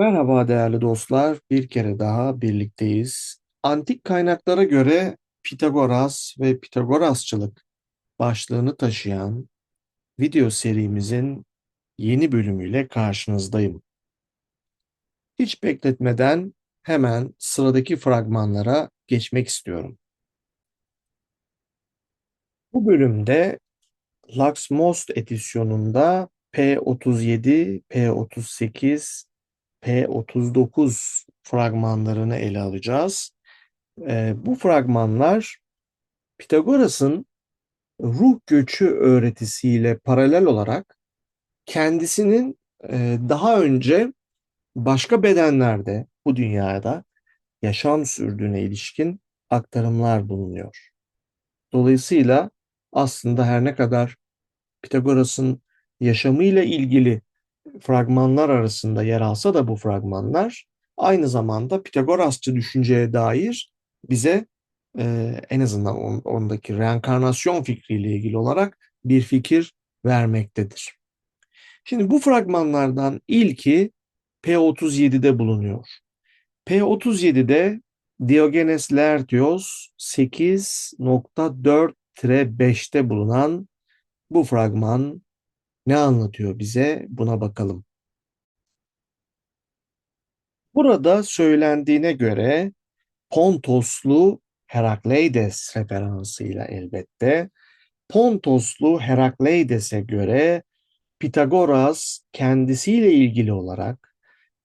Merhaba değerli dostlar, bir kere daha birlikteyiz. Antik kaynaklara göre Pitagoras ve Pitagorasçılık başlığını taşıyan video serimizin yeni bölümüyle karşınızdayım. Hiç bekletmeden hemen sıradaki fragmanlara geçmek istiyorum. Bu bölümde Lux Most edisyonunda P37, P38, P39 fragmanlarını ele alacağız. E, bu fragmanlar Pitagoras'ın ruh göçü öğretisiyle paralel olarak kendisinin e, daha önce başka bedenlerde bu dünyada yaşam sürdüğüne ilişkin aktarımlar bulunuyor. Dolayısıyla aslında her ne kadar Pitagoras'ın yaşamıyla ilgili fragmanlar arasında yer alsa da bu fragmanlar aynı zamanda Pitagorasçı düşünceye dair bize e, en azından on, ondaki reenkarnasyon fikriyle ilgili olarak bir fikir vermektedir. Şimdi bu fragmanlardan ilki P37'de bulunuyor. P37'de Diogenes Laertios 8.4-5'te bulunan bu fragman ne anlatıyor bize? Buna bakalım. Burada söylendiğine göre Pontoslu Herakleides referansıyla elbette Pontoslu Herakleides'e göre Pitagoras kendisiyle ilgili olarak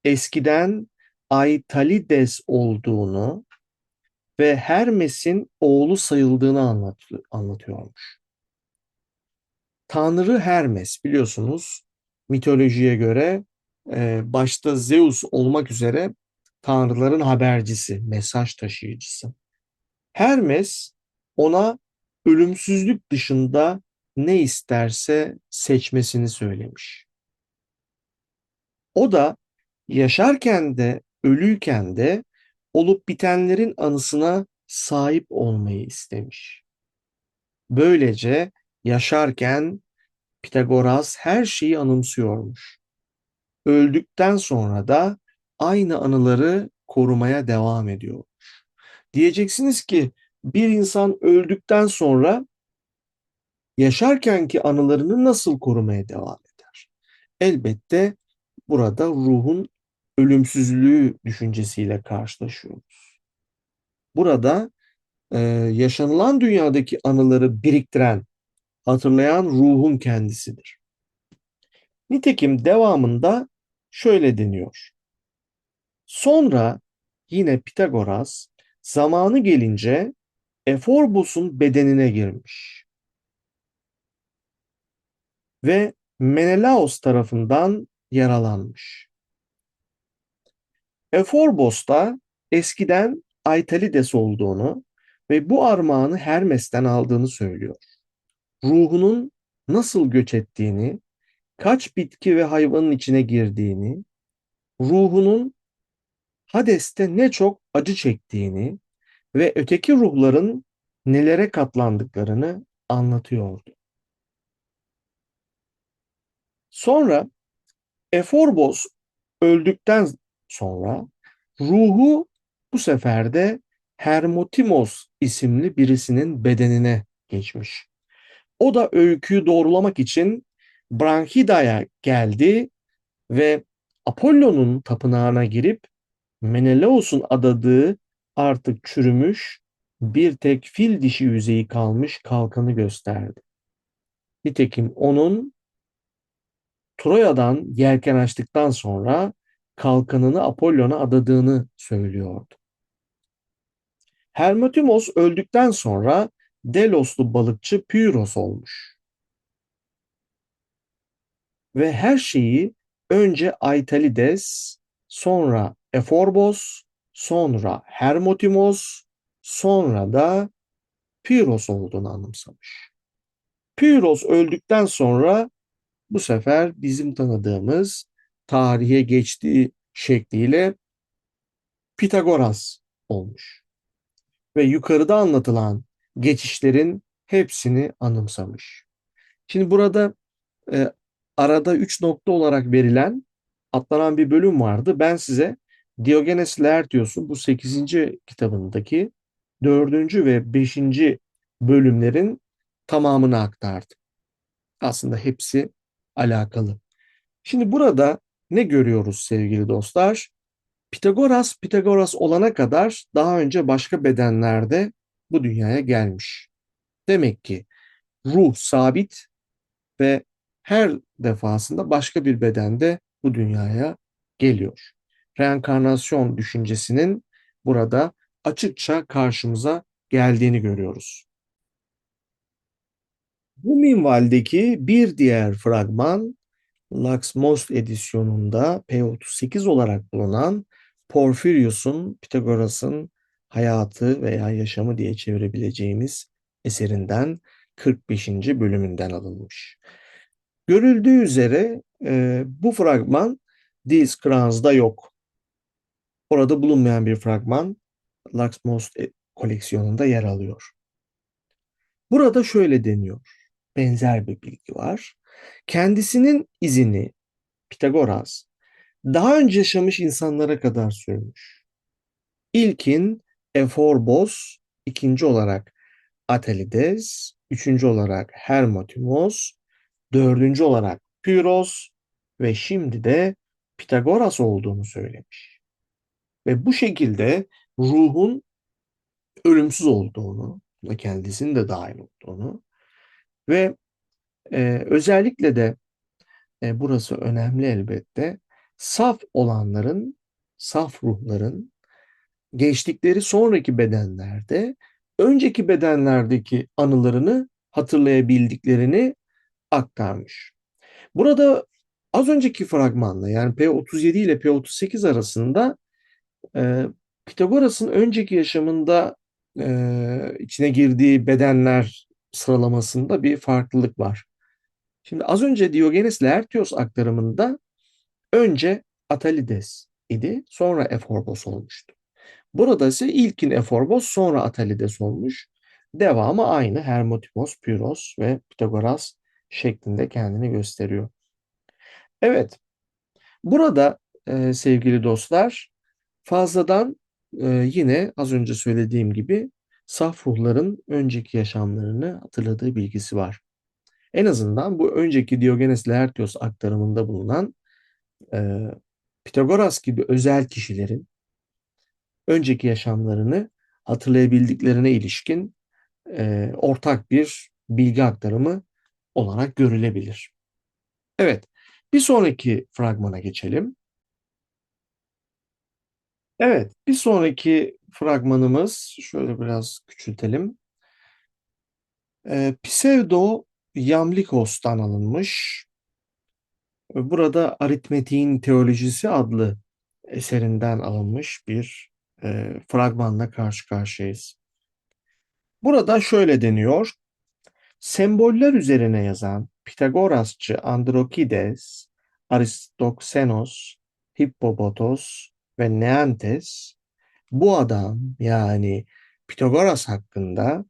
eskiden Aitalides olduğunu ve Hermes'in oğlu sayıldığını anlat anlatıyormuş. Tanrı Hermes biliyorsunuz mitolojiye göre e, başta Zeus olmak üzere tanrıların habercisi, mesaj taşıyıcısı. Hermes ona ölümsüzlük dışında ne isterse seçmesini söylemiş. O da yaşarken de ölüyken de olup bitenlerin anısına sahip olmayı istemiş. Böylece yaşarken Pitagoras her şeyi anımsıyormuş. Öldükten sonra da aynı anıları korumaya devam ediyormuş. Diyeceksiniz ki bir insan öldükten sonra yaşarkenki anılarını nasıl korumaya devam eder? Elbette burada ruhun ölümsüzlüğü düşüncesiyle karşılaşıyoruz. Burada e, yaşanılan dünyadaki anıları biriktiren, hatırlayan ruhun kendisidir. Nitekim devamında şöyle deniyor. Sonra yine Pitagoras zamanı gelince Eforbos'un bedenine girmiş. Ve Menelaos tarafından yaralanmış. Eforbos da eskiden Aytalides olduğunu ve bu armağanı Hermes'ten aldığını söylüyor. Ruhunun nasıl göç ettiğini, kaç bitki ve hayvanın içine girdiğini, ruhunun Hades'te ne çok acı çektiğini ve öteki ruhların nelere katlandıklarını anlatıyordu. Sonra Eforbos öldükten sonra ruhu bu sefer de Hermotimos isimli birisinin bedenine geçmiş. O da öyküyü doğrulamak için Branhida'ya geldi ve Apollo'nun tapınağına girip Menelaos'un adadığı artık çürümüş bir tek fil dişi yüzeyi kalmış kalkanı gösterdi. Nitekim onun Troya'dan yelken açtıktan sonra kalkanını Apollon'a adadığını söylüyordu. Hermotimos öldükten sonra Deloslu balıkçı Pyrrhos olmuş. Ve her şeyi önce Aitalides, sonra Eforbos, sonra Hermotimos, sonra da Pyrrhos olduğunu anımsamış. Pyrrhos öldükten sonra bu sefer bizim tanıdığımız tarihe geçtiği şekliyle Pitagoras olmuş. Ve yukarıda anlatılan geçişlerin hepsini anımsamış. Şimdi burada e, arada üç nokta olarak verilen atlanan bir bölüm vardı. Ben size Diogenes Laertios'un bu sekizinci kitabındaki dördüncü ve beşinci bölümlerin tamamını aktardım. Aslında hepsi alakalı. Şimdi burada ne görüyoruz sevgili dostlar? Pitagoras, Pitagoras olana kadar daha önce başka bedenlerde bu dünyaya gelmiş. Demek ki ruh sabit ve her defasında başka bir bedende bu dünyaya geliyor. Reenkarnasyon düşüncesinin burada açıkça karşımıza geldiğini görüyoruz. Bu minvaldeki bir diğer fragman Lux Most edisyonunda P38 olarak bulunan Porphyrius'un Pitagoras'ın hayatı veya yaşamı diye çevirebileceğimiz eserinden 45. bölümünden alınmış. Görüldüğü üzere e, bu fragman Dies Kranz'da yok. Orada bulunmayan bir fragman Lux Most e, koleksiyonunda yer alıyor. Burada şöyle deniyor. Benzer bir bilgi var. Kendisinin izini Pitagoras daha önce yaşamış insanlara kadar sürmüş. İlkin Eforbos, ikinci olarak Atalides, üçüncü olarak Hermotimos, dördüncü olarak Pyrrhos ve şimdi de Pitagoras olduğunu söylemiş. Ve bu şekilde ruhun ölümsüz olduğunu kendisinin de dahil olduğunu ve e, özellikle de e, burası önemli elbette saf olanların, saf ruhların geçtikleri sonraki bedenlerde önceki bedenlerdeki anılarını hatırlayabildiklerini aktarmış. Burada az önceki fragmanla yani P37 ile P38 arasında e, Pitagoras'ın önceki yaşamında e, içine girdiği bedenler sıralamasında bir farklılık var. Şimdi az önce Diogenes Laertios aktarımında önce Atalides idi, sonra Eforbos olmuştu. Burada ise ilkin Eforbos, sonra Atalides olmuş. Devamı aynı Hermotimos, Pyrrhos ve Pitagoras şeklinde kendini gösteriyor. Evet, burada e, sevgili dostlar fazladan e, yine az önce söylediğim gibi saf ruhların önceki yaşamlarını hatırladığı bilgisi var. En azından bu önceki Diogenes Laertios aktarımında bulunan e, Pitagoras gibi özel kişilerin önceki yaşamlarını hatırlayabildiklerine ilişkin e, ortak bir bilgi aktarımı olarak görülebilir. Evet, bir sonraki fragmana geçelim. Evet, bir sonraki fragmanımız şöyle biraz küçültelim. E, Pseudo Yamlikos'tan alınmış. Burada Aritmetiğin Teolojisi adlı eserinden alınmış bir e, fragmanla karşı karşıyayız. Burada şöyle deniyor. Semboller üzerine yazan Pitagorasçı Androkides, Aristoxenos, Hippobotos ve Neantes bu adam yani Pitagoras hakkında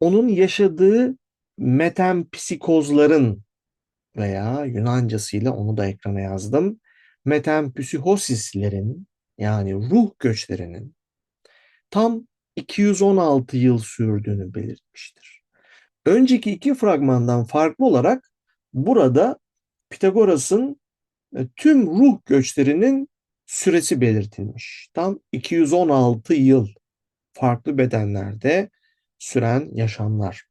onun yaşadığı metempsikozların veya Yunancasıyla onu da ekrana yazdım. Metempsihosislerin yani ruh göçlerinin tam 216 yıl sürdüğünü belirtmiştir. Önceki iki fragmandan farklı olarak burada Pitagoras'ın e, tüm ruh göçlerinin süresi belirtilmiş. Tam 216 yıl farklı bedenlerde süren yaşamlar.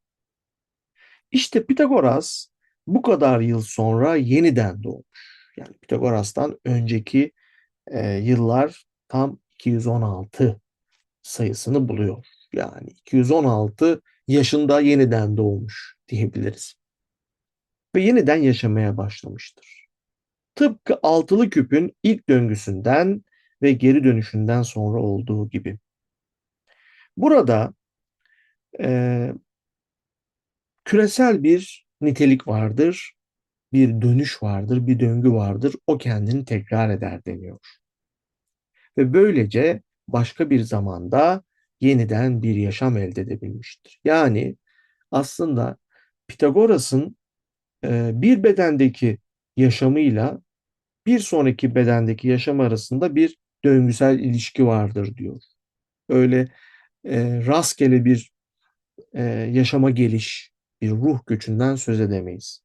İşte Pitagoras bu kadar yıl sonra yeniden doğmuş. Yani Pitagoras'tan önceki e, yıllar tam 216 sayısını buluyor. Yani 216 yaşında yeniden doğmuş diyebiliriz. Ve yeniden yaşamaya başlamıştır. Tıpkı altılı küpün ilk döngüsünden ve geri dönüşünden sonra olduğu gibi. Burada e, küresel bir nitelik vardır, bir dönüş vardır, bir döngü vardır. O kendini tekrar eder deniyor. Ve böylece başka bir zamanda yeniden bir yaşam elde edebilmiştir. Yani aslında Pitagoras'ın e, bir bedendeki yaşamıyla bir sonraki bedendeki yaşam arasında bir döngüsel ilişki vardır diyor. Öyle e, rastgele bir e, yaşama geliş, bir ruh göçünden söz edemeyiz.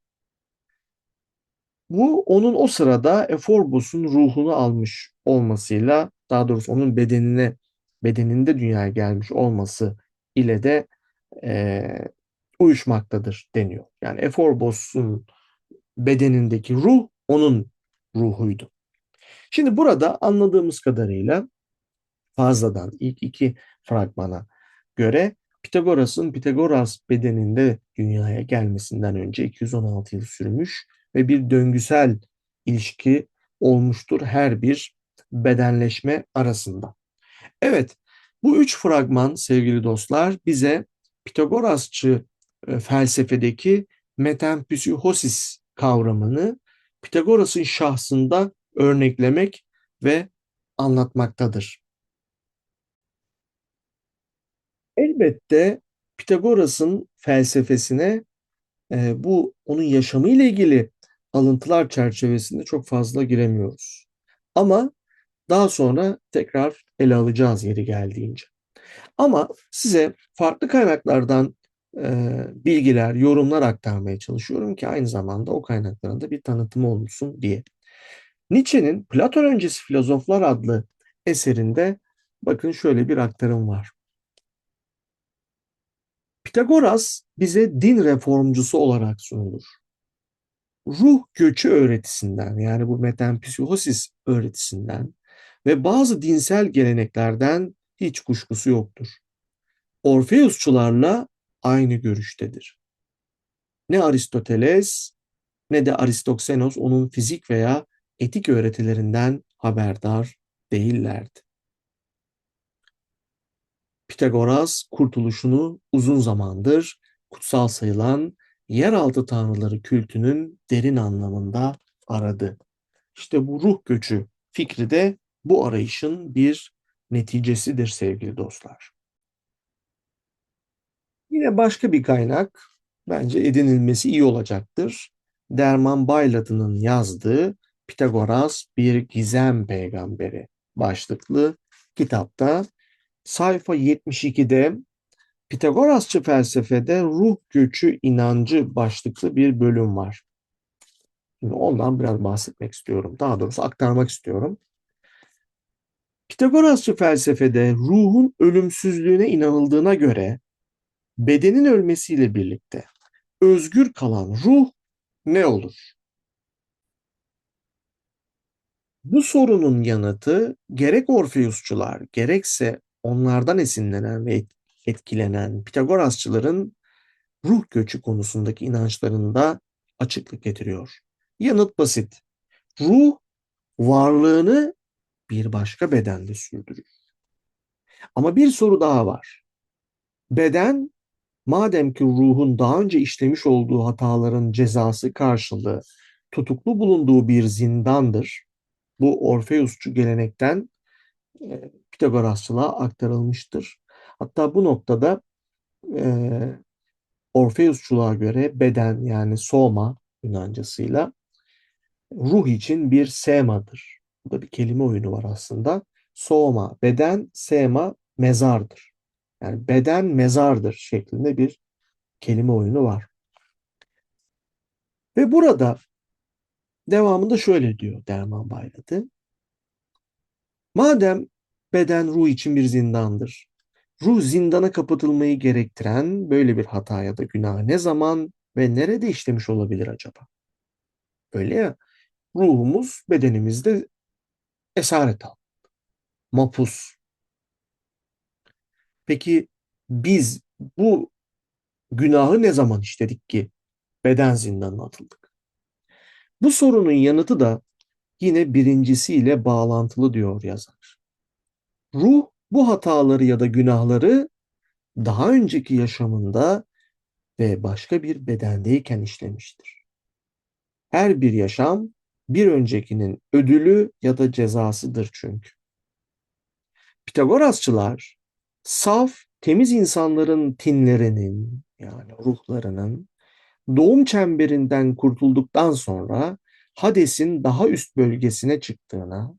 Bu onun o sırada Eforbos'un ruhunu almış olmasıyla, daha doğrusu onun bedenine, bedeninde dünyaya gelmiş olması ile de e, uyuşmaktadır deniyor. Yani Eforbos'un bedenindeki ruh onun ruhuydu. Şimdi burada anladığımız kadarıyla fazladan ilk iki fragmana göre Pitagoras'ın Pitagoras bedeninde dünyaya gelmesinden önce 216 yıl sürmüş ve bir döngüsel ilişki olmuştur her bir bedenleşme arasında. Evet, bu üç fragman sevgili dostlar bize Pitagorasçı e, felsefedeki metempsühosis kavramını Pitagoras'ın şahsında örneklemek ve anlatmaktadır. Elbette Pitagoras'ın felsefesine e, bu onun yaşamı ile ilgili alıntılar çerçevesinde çok fazla giremiyoruz. Ama daha sonra tekrar ele alacağız yeri geldiğince. Ama size farklı kaynaklardan e, bilgiler, yorumlar aktarmaya çalışıyorum ki aynı zamanda o kaynakların da bir tanıtımı olsun diye. Nietzsche'nin Platon öncesi filozoflar adlı eserinde bakın şöyle bir aktarım var. Pitagoras bize din reformcusu olarak sunulur. Ruh göçü öğretisinden yani bu metempsikosis öğretisinden ve bazı dinsel geleneklerden hiç kuşkusu yoktur. Orfeusçularla aynı görüştedir. Ne Aristoteles ne de Aristoksenos onun fizik veya etik öğretilerinden haberdar değillerdi. Pitagoras kurtuluşunu uzun zamandır kutsal sayılan yeraltı tanrıları kültünün derin anlamında aradı. İşte bu ruh göçü fikri de bu arayışın bir neticesidir sevgili dostlar. Yine başka bir kaynak bence edinilmesi iyi olacaktır. Derman Bayladı'nın yazdığı Pitagoras bir gizem peygamberi başlıklı kitapta sayfa 72'de Pitagorasçı felsefede ruh göçü inancı başlıklı bir bölüm var. Şimdi ondan biraz bahsetmek istiyorum. Daha doğrusu aktarmak istiyorum. Pitagorasçı felsefede ruhun ölümsüzlüğüne inanıldığına göre bedenin ölmesiyle birlikte özgür kalan ruh ne olur? Bu sorunun yanıtı gerek Orfeusçular gerekse onlardan esinlenen ve etkilenen Pitagorasçıların ruh göçü konusundaki inançlarında açıklık getiriyor. Yanıt basit. Ruh varlığını bir başka bedende sürdürür. Ama bir soru daha var. Beden madem ki ruhun daha önce işlemiş olduğu hataların cezası karşılığı tutuklu bulunduğu bir zindandır. Bu Orfeusçu gelenekten e, Pitagorasçılığa aktarılmıştır. Hatta bu noktada e, Orfeusçuluğa göre beden yani soma Yunancasıyla ruh için bir semadır. Burada bir kelime oyunu var aslında. Soma beden, sema mezardır. Yani beden mezardır şeklinde bir kelime oyunu var. Ve burada devamında şöyle diyor Derman Bayradı. Madem beden ruh için bir zindandır. Ruh zindana kapatılmayı gerektiren böyle bir hata ya da günah ne zaman ve nerede işlemiş olabilir acaba? Öyle ya, ruhumuz bedenimizde esaret al. Mapus. Peki biz bu günahı ne zaman işledik ki beden zindanına atıldık? Bu sorunun yanıtı da yine birincisiyle bağlantılı diyor yazar. Ruh bu hataları ya da günahları daha önceki yaşamında ve başka bir bedendeyken işlemiştir. Her bir yaşam bir öncekinin ödülü ya da cezasıdır çünkü. Pitagorasçılar saf, temiz insanların tinlerinin yani ruhlarının doğum çemberinden kurtulduktan sonra Hades'in daha üst bölgesine çıktığına,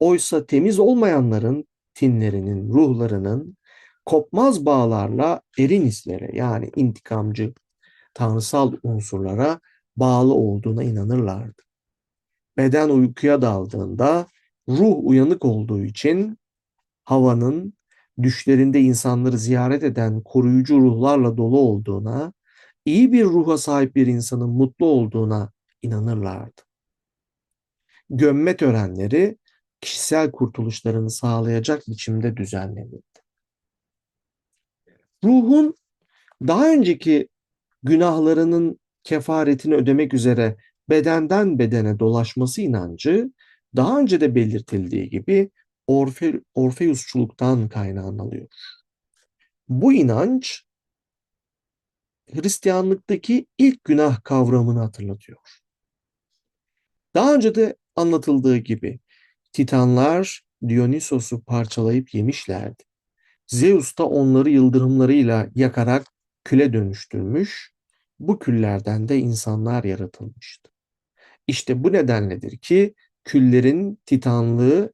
oysa temiz olmayanların tinlerinin, ruhlarının kopmaz bağlarla erin hislere yani intikamcı, tanrısal unsurlara bağlı olduğuna inanırlardı. Beden uykuya daldığında ruh uyanık olduğu için havanın düşlerinde insanları ziyaret eden koruyucu ruhlarla dolu olduğuna, iyi bir ruha sahip bir insanın mutlu olduğuna inanırlardı. Gömme törenleri kişisel kurtuluşlarını sağlayacak biçimde düzenlenirdi. Ruhun daha önceki günahlarının kefaretini ödemek üzere bedenden bedene dolaşması inancı daha önce de belirtildiği gibi Orfe, Orfeusçuluktan kaynaklanıyor. Bu inanç Hristiyanlıktaki ilk günah kavramını hatırlatıyor. Daha önce de anlatıldığı gibi Titanlar Dionysos'u parçalayıp yemişlerdi. Zeus da onları yıldırımlarıyla yakarak küle dönüştürmüş, bu küllerden de insanlar yaratılmıştı. İşte bu nedenledir ki küllerin titanlığı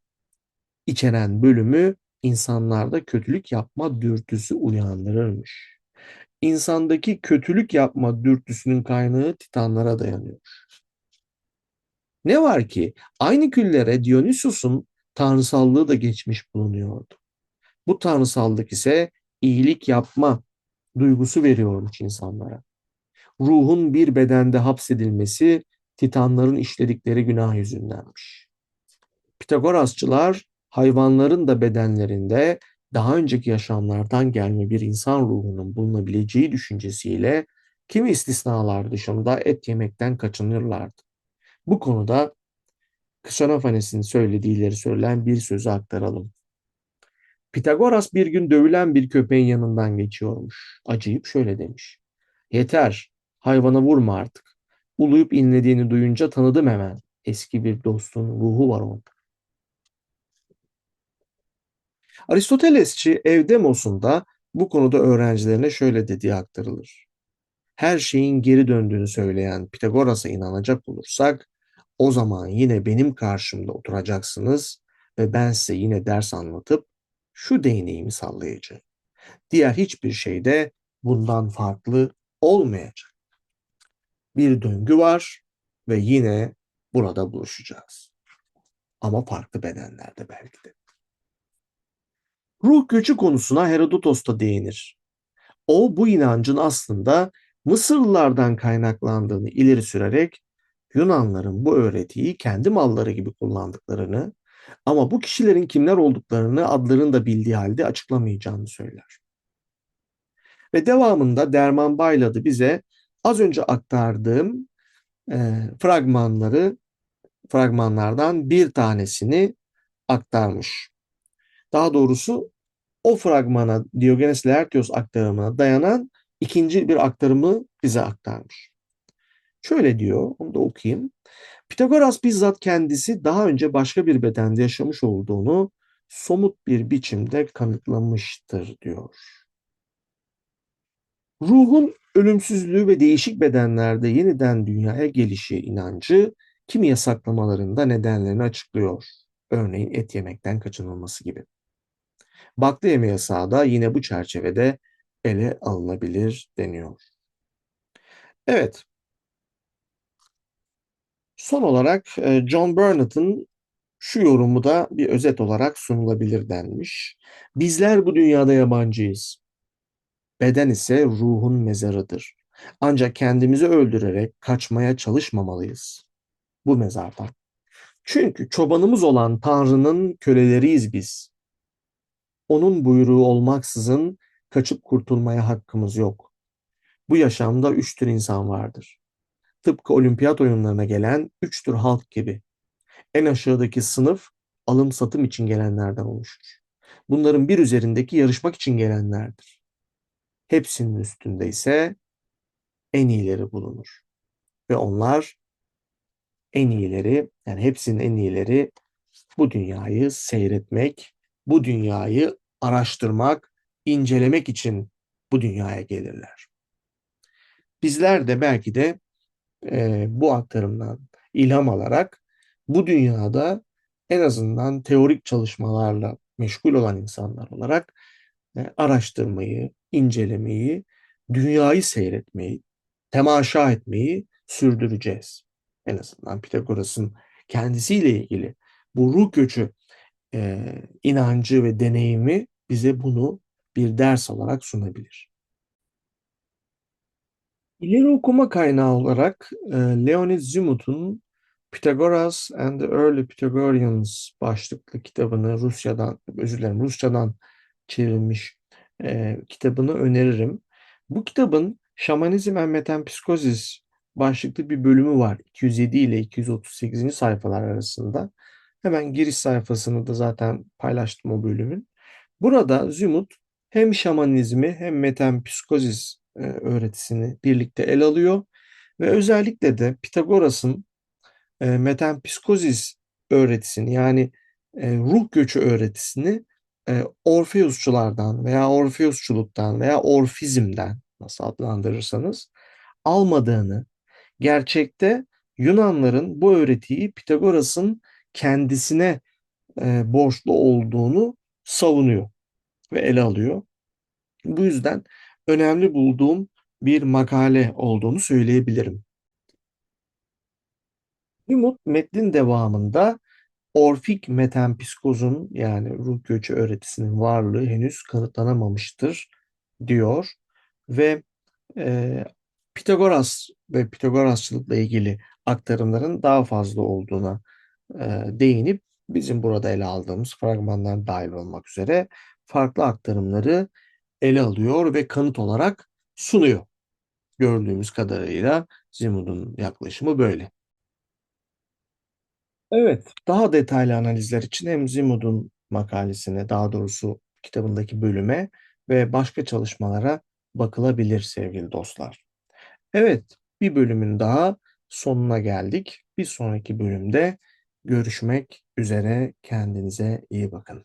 içeren bölümü insanlarda kötülük yapma dürtüsü uyandırırmış. İnsandaki kötülük yapma dürtüsünün kaynağı titanlara dayanıyor. Ne var ki aynı küllere Dionysos'un tanrısallığı da geçmiş bulunuyordu. Bu tanrısallık ise iyilik yapma duygusu veriyormuş insanlara. Ruhun bir bedende hapsedilmesi Titanların işledikleri günah yüzündenmiş. Pitagorasçılar hayvanların da bedenlerinde daha önceki yaşamlardan gelme bir insan ruhunun bulunabileceği düşüncesiyle kimi istisnalar dışında et yemekten kaçınırlardı. Bu konuda Ksenophanes'in söylediğileri söylenen bir sözü aktaralım. Pitagoras bir gün dövülen bir köpeğin yanından geçiyormuş. Acıyıp şöyle demiş. Yeter, hayvana vurma artık. Uluyup inlediğini duyunca tanıdım hemen. Eski bir dostun ruhu var onda. Aristotelesçi Evdemos'un da bu konuda öğrencilerine şöyle dediği aktarılır. Her şeyin geri döndüğünü söyleyen Pitagoras'a inanacak olursak o zaman yine benim karşımda oturacaksınız ve ben size yine ders anlatıp şu değneğimi sallayacağım. Diğer hiçbir şey de bundan farklı olmayacak. Bir döngü var ve yine burada buluşacağız. Ama farklı bedenlerde belki de. Ruh göçü konusuna Herodotos da değinir. O bu inancın aslında Mısırlılardan kaynaklandığını ileri sürerek Yunanların bu öğretiyi kendi malları gibi kullandıklarını ama bu kişilerin kimler olduklarını adlarını da bildiği halde açıklamayacağını söyler. Ve devamında Derman Bayladı bize az önce aktardığım e, fragmanları fragmanlardan bir tanesini aktarmış. Daha doğrusu o fragmana Diogenes Laertios aktarımına dayanan ikinci bir aktarımı bize aktarmış. Şöyle diyor, onu da okuyayım. Pitagoras bizzat kendisi daha önce başka bir bedende yaşamış olduğunu somut bir biçimde kanıtlamıştır diyor. Ruhun ölümsüzlüğü ve değişik bedenlerde yeniden dünyaya gelişi inancı kimi yasaklamalarında nedenlerini açıklıyor. Örneğin et yemekten kaçınılması gibi. Baklı yeme yasağı da yine bu çerçevede ele alınabilir deniyor. Evet. Son olarak e, John Burnett'ın şu yorumu da bir özet olarak sunulabilir denmiş. Bizler bu dünyada yabancıyız. Beden ise ruhun mezarıdır. Ancak kendimizi öldürerek kaçmaya çalışmamalıyız bu mezardan. Çünkü çobanımız olan Tanrı'nın köleleriyiz biz. Onun buyruğu olmaksızın kaçıp kurtulmaya hakkımız yok. Bu yaşamda üç tür insan vardır. Tıpkı olimpiyat oyunlarına gelen üç tür halk gibi. En aşağıdaki sınıf alım satım için gelenlerden oluşur. Bunların bir üzerindeki yarışmak için gelenlerdir. Hepsinin üstünde ise en iyileri bulunur. Ve onlar en iyileri yani hepsinin en iyileri bu dünyayı seyretmek, bu dünyayı araştırmak, incelemek için bu dünyaya gelirler. Bizler de belki de e, bu aktarımdan ilham alarak bu dünyada en azından teorik çalışmalarla meşgul olan insanlar olarak e, araştırmayı, incelemeyi, dünyayı seyretmeyi, temaşa etmeyi sürdüreceğiz. En azından Pitagoras'ın kendisiyle ilgili bu ruh göçü e, inancı ve deneyimi bize bunu bir ders olarak sunabilir. İleri okuma kaynağı olarak e, Leonid Zumut'un Pythagoras and the Early Pythagoreans başlıklı kitabını Rusya'dan, özür dilerim Rusçadan çevrilmiş e, kitabını öneririm. Bu kitabın Şamanizm and Metempsikosis başlıklı bir bölümü var. 207 ile 238. sayfalar arasında. Hemen giriş sayfasını da zaten paylaştım o bölümün. Burada Zümut hem şamanizmi hem metempsikosis e, öğretisini birlikte ele alıyor ve özellikle de Pitagoras'ın e, metempsikosis öğretisini yani e, ruh göçü öğretisini e, Orfeusçulardan veya Orfeusçuluktan veya Orfizmden nasıl adlandırırsanız almadığını, gerçekte Yunanların bu öğretiyi Pitagoras'ın kendisine e, borçlu olduğunu savunuyor ve ele alıyor. Bu yüzden önemli bulduğum bir makale olduğunu söyleyebilirim. Umut metnin devamında Orfik metempsikozun yani ruh göçü öğretisinin varlığı henüz kanıtlanamamıştır diyor ve e, Pitagoras ve Pitagorasçılıkla ilgili aktarımların daha fazla olduğuna e, değinip bizim burada ele aldığımız fragmanlar dahil olmak üzere farklı aktarımları ele alıyor ve kanıt olarak sunuyor. Gördüğümüz kadarıyla Zimund'un yaklaşımı böyle. Evet, daha detaylı analizler için hem Zimund'un makalesine, daha doğrusu kitabındaki bölüme ve başka çalışmalara bakılabilir sevgili dostlar. Evet, bir bölümün daha sonuna geldik. Bir sonraki bölümde görüşmek üzere. Kendinize iyi bakın.